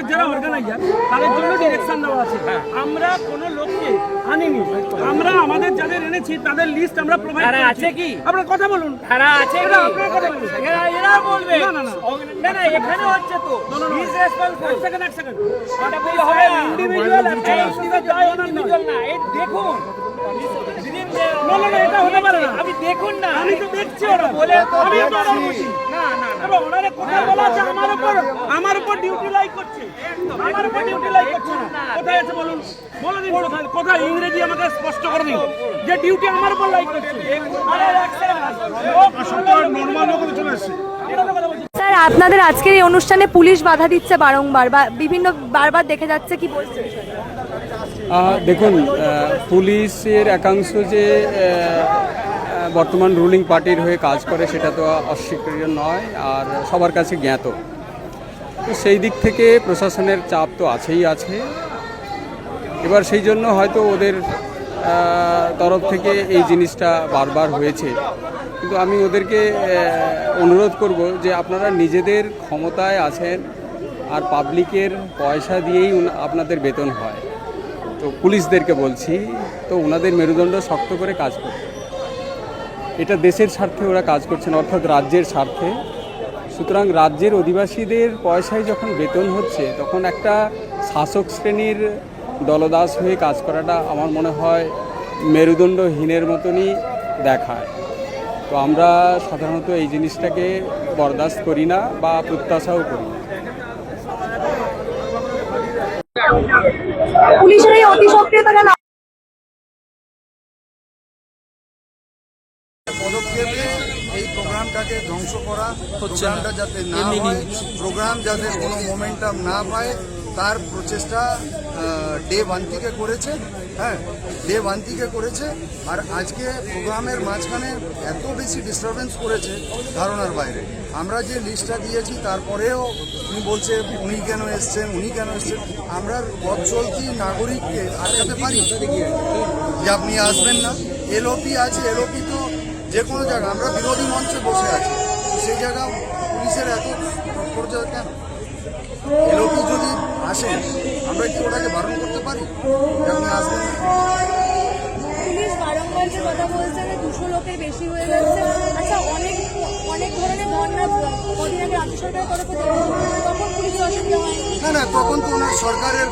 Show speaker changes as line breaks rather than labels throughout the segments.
আমাদের যারা অর্গানাইজার তাদের জন্য ডিরেকশন দেওয়া আছে। আমরা কোনো লোককে আনিনি। আমরা আমাদের যাদের এনেছি তাদের লিস্ট আমরা প্রোভাইড
তারা আছে কি?
আপনার কথা বলুন।
তারা আছে কি?
আপনার কথা বলুন।
এরা এরা বলবে।
না, না, না।
এখানে হচ্ছে তো।
সেকেন্ড এক সেকেন্ড
বললে হবে
ইন্ডিভিজুয়াল
individual না, এই দেখুন।
না, না, না, এটা হতে পারে না।
আপনি দেখুন না।
আমি তো দেখছি ওরা।
বলে তো
আমি তো
দেখছি। না না না।
তবে ওনারা কোথায় বলা আছে? আমার উপর আমার উপর ডিউটি লাই করছে। আমার উপর ডিউটি লাই করছে। কোথায় আছে বলুন? বলে দিন কোথায় কোথায় ইংরেজি আমাকে স্পষ্ট করে দিন। যে ডিউটি আমার উপর লাই করছে। আরে এক সেকেন্ড নরমাল লোক চলে এসেছে
স্যার আপনাদের আজকের এই অনুষ্ঠানে পুলিশ বাধা দিচ্ছে বারংবার বা বিভিন্ন বারবার দেখে যাচ্ছে, কি বলছে
দেখুন পুলিশের একাংশ যে বর্তমান রুলিং পার্টির হয়ে কাজ করে সেটা তো অস্বীকার্য নয় আর সবার কাছে জ্ঞাত। তো সেই দিক থেকে প্রশাসনের চাপ তো আছেই আছে। এবার সেই জন্য হয়তো ওদের তরফ থেকে এই জিনিসটা বারবার হয়েছে। কিন্তু আমি ওদেরকে অনুরোধ করব যে আপনারা নিজেদের ক্ষমতায় আছেন আর পাবলিকের পয়সা দিয়েই আপনাদের বেতন হয়। তো পুলিশদেরকে বলছি, তো ওনাদের মেরুদণ্ড শক্ত করে কাজ করতে এটা দেশের স্বার্থে ওরা কাজ করছেন, অর্থাৎ রাজ্যের স্বার্থে। সুতরাং রাজ্যের অধিবাসীদের পয়সায় যখন বেতন হচ্ছে, তখন একটা শাসক শ্রেণির দলদাস হয়ে কাজ করাটা আমার মনে হয় মেরুদণ্ডহীনের মতনই দেখায়। তো আমরা সাধারণত এই জিনিসটাকে বরদাস্ত করি না বা প্রত্যাশাও করি না।
পুলিশের এই অতি সক্রিয়তা
পদক্ষেপে এই প্রোগ্রামটাকে ধ্বংস করা প্রোগ্রামটা যাতে না হয় প্রোগ্রাম যাতে কোনো মোমেন্টাম না পায় তার প্রচেষ্টা ডে ওয়ান থেকে করেছে হ্যাঁ ডে ওয়ান থেকে করেছে, আর আজকে প্রোগ্রামের মাঝখানে এত বেশি ডিস্টারবেন্স করেছে ধারণার বাইরে। আমরা যে লিস্টটা দিয়েছি, তারপরেও উনি বলছে, উনি কেন এসছেন? উনি কেন এসছেন? আমরা পথ চলতি নাগরিককে আটকাতে পারি? যে আপনি আসবেন না। এলওপি আছে এলওপি তো যে কোনো জায়গা। আমরা বিরোধী মঞ্চে বসে আছি। সেই জায়গা পুলিশের এত তৎপরতা কেন? এলওপি যদি আসে আমরা কি ওটাকে বারণ করতে পারি? আপনি আসবেন না
পুলিশ বারংবার যে কথা বলছে যে দুশো লোকের বেশি হয়ে যাচ্ছে। আচ্ছা অনেক অনেক ধরনের ধর্ণা কদিন আগে রাজ্য সরকারের তরফে তখন পুলিশের অসুবিধা হয়
না না তখন তো ওনার সরকারের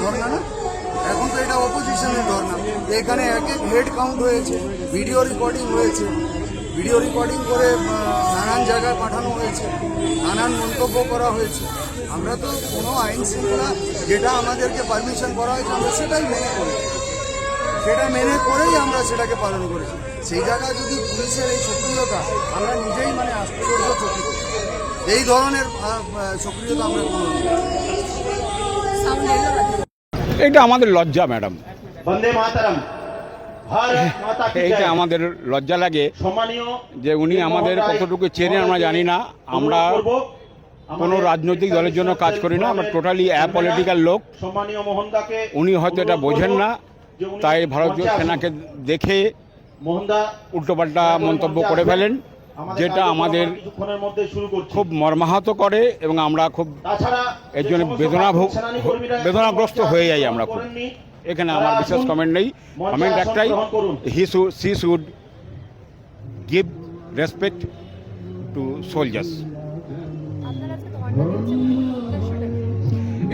ধর্ণা না। এখন তো এটা অপোজিশনের ধর্ণা। এখানে এক এক হেড কাউন্ট হয়েছে ভিডিও রেকর্ডিং হয়েছে। ভিডিও রেকর্ডিং করে নানান জায়গায় পাঠানো হয়েছে নানান মন্তব্য করা হয়েছে। আমরা তো কোনো আইন শৃঙ্খলা যেটা আমাদেরকে পারমিশন করা হয়েছে আমরা সেটাই মেনে করি। সেটা মেনে করেই আমরা সেটাকে পালন করেছি। সেই জায়গায় যদি পুলিশের এই সক্রিয়তা আমরা নিজেই মানে আশ্চর্য চকিত এই ধরনের সক্রিয়তা আমরা কোনো
এটা আমাদের লজ্জা ম্যাডাম।
বন্দে মাতারাম।
এইটা আমাদের লজ্জা লাগে যে উনি আমাদের কতটুকু চেনে আমরা জানি না। আমরা কোনো রাজনৈতিক দলের জন্য কাজ করি না আমরা টোটালি অ্যাপলিটিক্যাল লোক। উনি হয়তো এটা বোঝেন না তাই ভারতীয় সেনাকে দেখে উল্টোপাল্টা মন্তব্য করে ফেলেন যেটা আমাদের খুব মর্মাহত করে এবং আমরা খুব এর জন্য বেদনা বেদনাগ্রস্ত হয়ে যাই আমরা খুব। এখানে আমার বিশেষ কমেন্ট নেই। কমেন্ট একটাই he should see should give respect to soldiers?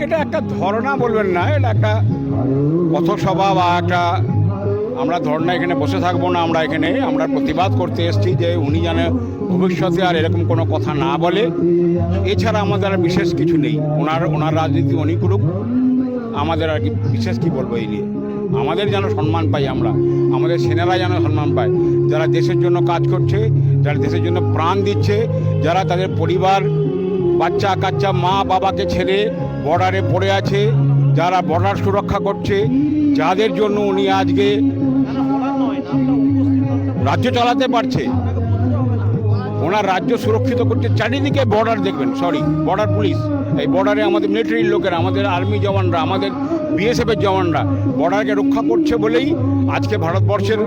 এটা একটা ধর্ণা বলবেন না, এটা একটা পথসভা বা একটা আমরা ধর্ণা এখানে বসে থাকব না আমরা এখানে, আমরা প্রতিবাদ করতে এসেছি যে উনি যেন ভবিষ্যতে আর এরকম কোনো কথা না বলে। এছাড়া আমাদের আর বিশেষ কিছু নেই, ওনার ওনার রাজনীতি উনি করুক। আমাদের আর কি, বিশেষ কি বলব এই নিয়ে? আমাদের যেন সম্মান পাই আমরা, আমাদের সেনারা যেন সম্মান পায়। যারা দেশের জন্য কাজ করছে, যারা দেশের জন্য প্রাণ দিচ্ছে, যারা তাদের পরিবার, বাচ্চা, কাচ্চা, মা, বাবাকে ছেড়ে বর্ডারে পড়ে আছে, যারা বর্ডার সুরক্ষা করছে, যাদের জন্য উনি আজকে রাজ্য চালাতে পারছে। ওনার রাজ্য সুরক্ষিত করতে চারিদিকে বর্ডার দেখবেন সরি বর্ডার পুলিশ এই বর্ডারে আমাদের মিলিটারির লোকেরা, আমাদের আর্মি জওয়ানরা, আমাদের বিএসএফের জওয়ানরা বর্ডারকে রক্ষা করছে বলেই আজকে ভারতবর্ষের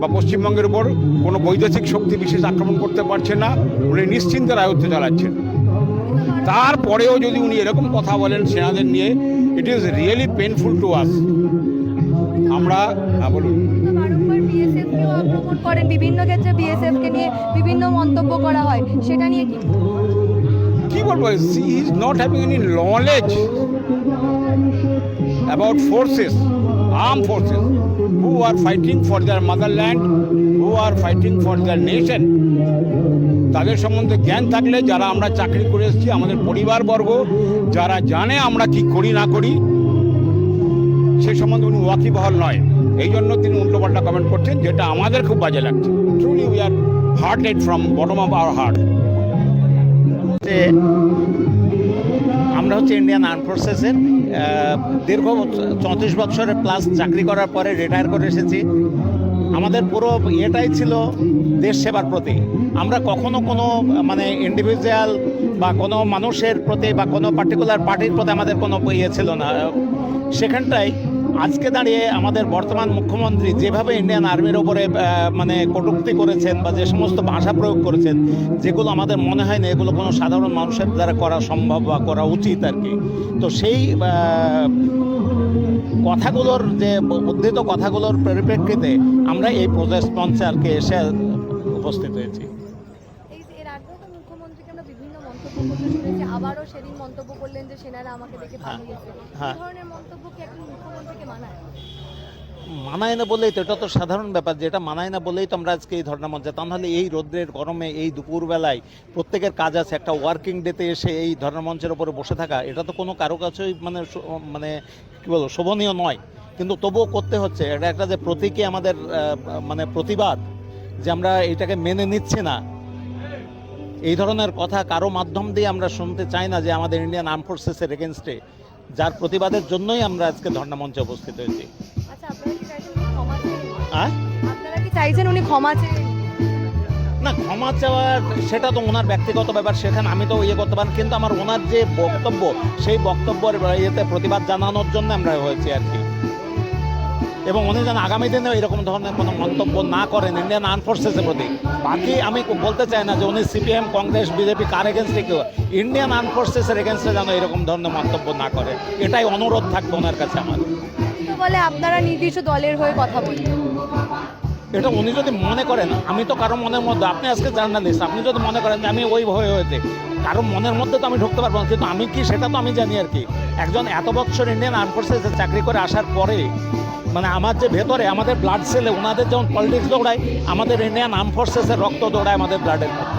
বা পশ্চিমবঙ্গের উপর কোনো বৈদেশিক শক্তি বিশেষ আক্রমণ করতে পারছে না উনি নিশ্চিন্তে রায়ত্ব চালাচ্ছেন। তারপরেও যদি উনি এরকম কথা বলেন সেনাদের নিয়ে it is really painful to us আমরা হ্যাঁ বলুন।
বারংবার বিএসএফ কেও আক্রমণ করেন বিভিন্ন ক্ষেত্রে বিএসএফ কে নিয়ে বিভিন্ন মন্তব্য করা হয়, সেটা নিয়ে কি?
কি বলব is not having any knowledge about forces arm forces who are fighting for their motherland who are fighting for their nation তাদের সম্বন্ধে জ্ঞান থাকলে যারা আমরা চাকরি করে এসেছি, আমাদের পরিবারবর্গ, যারা জানে আমরা কি করি, না করি, সে সম্বন্ধে উনি ওয়াকিবহল নয়। এই জন্য তিনি উল্টোপাল্টা কমেন্ট করছেন, যেটা আমাদের খুব বাজে লাগছে। Truly we are hearted from bottom of our heart
আমরা হচ্ছে ইন্ডিয়ান আর্ম ফোর্সেসের দীর্ঘ চৌত্রিশ বছরের প্লাস চাকরি করার পরে রিটায়ার করে এসেছি। আমাদের পুরো এটাই ছিল দেশ সেবার প্রতি। আমরা কখনো কোনো মানে ইন্ডিভিজুয়াল বা কোনো মানুষের প্রতি বা কোনো পার্টিকুলার পার্টির প্রতি আমাদের কোনো ইয়ে ছিল না। সেখানটাই আজকে দাঁড়িয়ে আমাদের বর্তমান মুখ্যমন্ত্রী যেভাবে ইন্ডিয়ান আর্মির ওপরে মানে কটূক্তি করেছেন বা যে সমস্ত ভাষা প্রয়োগ করেছেন, যেগুলো আমাদের মনে হয় না, এগুলো কোনো সাধারণ মানুষের দ্বারা করা সম্ভব বা করা উচিত আর কি। তো সেই কথাগুলোর যে উদ্ধৃত কথাগুলোর পরিপ্রেক্ষিতে আমরা এই প্রজেক্ট মঞ্চে আর কি এসে উপস্থিত হয়েছি।
আবারও সেদিন মন্তব্য করলেন যে সেনারা আমাকে দেখে পালিয়েছে
হ্যাঁ।
এই ধরনের মন্তব্য কি মুখ্যমন্ত্রীকে মানায়?
মানায় না বলেই তো এটা তো সাধারণ ব্যাপার যেটা মানায় না বলেই তো আমরা আজকে এই ধর্ণা মঞ্চে। তা নাহলে এই রোদ্রের গরমে এই দুপুরবেলায় প্রত্যেকের কাজ আছে একটা ওয়ার্কিং ডেতে এসে এই ধর্ণা মঞ্চের উপরে বসে থাকা এটা তো কোনো কারও কাছেই মানে মানে কী বলব শোভনীয় নয়। কিন্তু তবুও করতে হচ্ছে এটা একটা যে প্রতীকী আমাদের মানে প্রতিবাদ যে আমরা এটাকে মেনে নিচ্ছি না এই ধরনের কথা কারও মাধ্যম দিয়ে আমরা শুনতে চাই না যে আমাদের ইন্ডিয়ান আর্ম ফোর্সেসের এগেনস্টে যার প্রতিবাদের জন্যই আমরা আজকে ধর্ণা মঞ্চে উপস্থিত হয়েছি।
আচ্ছা চাইছেন উনি ক্ষমা
না ক্ষমা চাওয়ার সেটা তো ওনার ব্যক্তিগত ব্যাপার সেখানে আমি তো ইয়ে করতে পারি কিন্তু আমার ওনার যে বক্তব্য সেই বক্তব্যের ইয়েতে প্রতিবাদ জানানোর জন্য আমরা হয়েছি আর কি। এবং উনি যেন আগামী দিনেও এরকম ধরনের কোনো মন্তব্য না করেন ইন্ডিয়ান আর্ম ফোর্সেসের প্রতি। বাকি আমি বলতে চাই না যে উনি সিপিএম কংগ্রেস বিজেপি কার এগেনস্টে কেউ ইন্ডিয়ান আর্ম ফোর্সেসের এগেনস্টে যেন এরকম ধরনের মন্তব্য না করে। এটাই অনুরোধ থাকবে ওনার কাছে আমার।
বলে আপনারা নির্দিষ্ট দলের হয়ে কথা বলবেন
এটা উনি যদি মনে করেন আমি তো কারও মনের মধ্যে আপনি আজকে জার্নালিস্ট আপনি যদি মনে করেন যে আমি ওই ভয়ে হয়েছে কারও মনের মধ্যে তো আমি ঢুকতে পারব না কিন্তু আমি কি সেটা তো আমি জানি আর কি। একজন এত বছর ইন্ডিয়ান আর্ম ফোর্সেসে চাকরি করে আসার পরে মানে আমার যে ভেতরে, আমাদের ব্লাড সেলে ওনাদের যেমন পলিটিক্স দৌড়ায়, আমাদের ইন্ডিয়ান আর্ম ফোর্সেসের রক্ত দৌড়ায় আমাদের ব্লাডের মধ্যে।